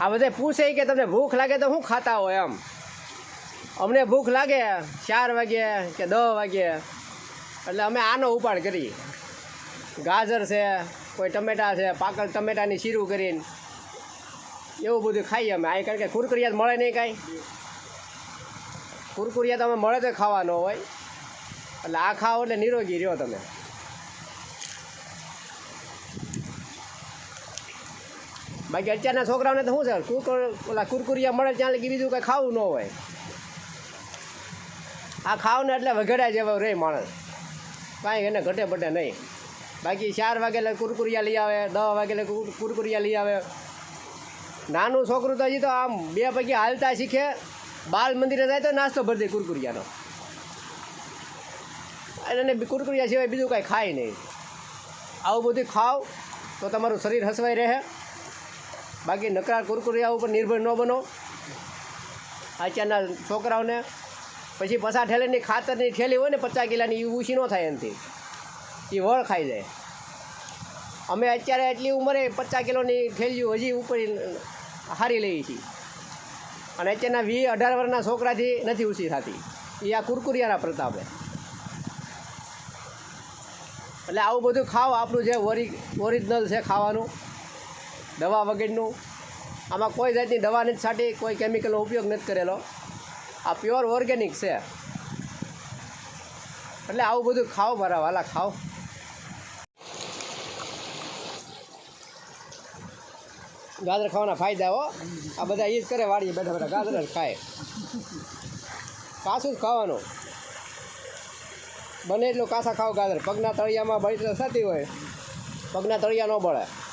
આ બધે પૂછે કે તમને ભૂખ લાગે તો શું ખાતા હોય એમ? અમને ભૂખ લાગે ચાર વાગે કે દસ વાગે. એટલે અમે આનો ઉપાડ કરીએ. ગાજર છે, કોઈ ટમેટા છે, પાકળ ટમેટાની શીરું કરીને. એવું બધું ખાઈએ અમે. આ કારણ કે કુરકુરિયાત મળે નહીં કાંઈ. કુરકુરિયા અમે મળે તો ખાવાનો હોય. એટલે આ ખાઓ એટલે નિરોગી રહ્યો તમે. બાકી અત્યારના છોકરાઓને તો શું છે? કુરકુર ઓલા કુરકુરિયા મળે ત્યાં લગી બીજું કંઈ ખાવું ન હોય. આ ખાવ ને એટલે વઘડા જેવો રહે માણસ. કાંઈ એને ઘટે બટે નહીં. બાકી ચાર વાગે કુરકુરિયા લઈ આવે દસ વાગે કુરકુરિયા લઈ આવે. નાનું છોકરું તો હજી તો આમ બે પૈકી હાલતા શીખે. બાલ મંદિરે જાય તો નાસ્તો ભરી દે કુરકુરિયાનો. અને કુરકુરિયા સિવાય બીજું કાંઈ ખાય નહીં. આવું બધું ખાવ તો તમારું શરીર હસવાઈ રહે. બાકી નકરા કુરકુરિયા ઉપર નિર્ભર ન બનો. અત્યારના છોકરાઓને પછી પસાર ઠેલીની ખાતરની ઠેલી હોય ને પચાસ કિલાની એ ઊંચી ન થાય એનાથી. એ વળ ખાઈ જાય. અમે અત્યારે એટલી ઉંમરે પચાસ કિલોની ઠેલીઓ હજી ઉપર હારી લઈએ છીએ અને અત્યારના વી અઢાર વર્ષના છોકરાથી નથી ઊંચી થતી. એ આ કુરકુરિયાના પ્રતાપે. એટલે આવું બધું ખાવ, આપણું જે ઓરી ઓરિજિનલ છે ખાવાનું. દવા વગેરેનું. આમાં કોઈ જાતની દવા નથી છાંટી, કોઈ કેમિકલનો ઉપયોગ નથી કરેલો. આ પ્યોર ઓર્ગેનિક છે. એટલે આવું બધું ખાઓ મારા વાલા, ખાઓ. ગાજર ખાવાના ફાયદા હો. આ બધા એ જ કરે, વાડીએ બેઠા બેઠા ગાજર જ ખાય. કાસું જ ખાવાનું. બને એટલું કાસા ખાવ ગાજર. પગના તળિયામાં બળી થતી હોય. પગના તળિયા ન બળે.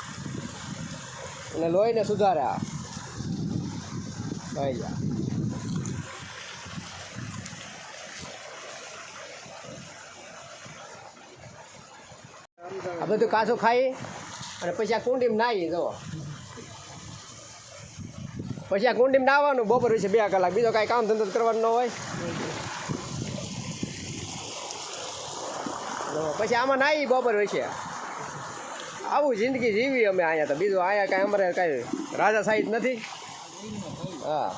અને લોહીને સુધારે. આ ભાઈ જા આ બધું કાચું ખાઈ અને પછી આ કુંડીમાં નાહી જવો પછી આ કુંડીમાં નાહવાનું, બપોર વિશે બે કલાક. બીજો કાંઈ કામ ધંધો કરવાનું ન હોય. પછી આમાં નાહી બપોર વિશે આવું જિંદગી જીવી અમે અહીંયા તો બીજું અહીંયા કાંઈ અમારે કાંઈ રાજા સાહિત નથી. હા.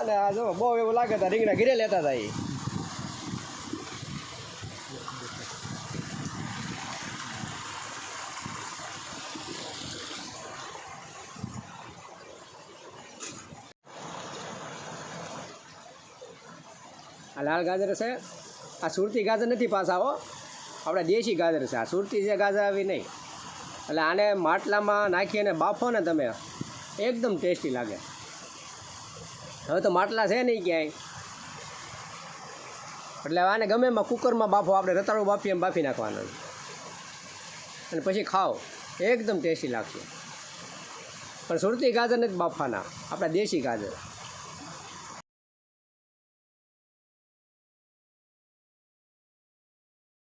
અને આ જો બહુ એવું લાગે તો રીંગણા ઘીરે લેતા હતા એ આ લાલ ગાજર છે. આ સુરતી ગાજર નથી પાછા હો. આપણે દેશી ગાજર છે. આ સુરતી જે ગાજર આવી નહીં. એટલે આને માટલામાં નાખી અને બાફો ને તમે. એકદમ ટેસ્ટી લાગે. હવે તો માટલા છે નહીં ક્યાંય. એટલે આને ગમે એમાં કુકરમાં બાફો, આપણે રતાળું બાફીએ એમ બાફી નાખવાનું. અને પછી ખાઓ. એકદમ ટેસ્ટી લાગશે. પણ સુરતી ગાજર નથી બાફવાના. આપણા દેશી ગાજર.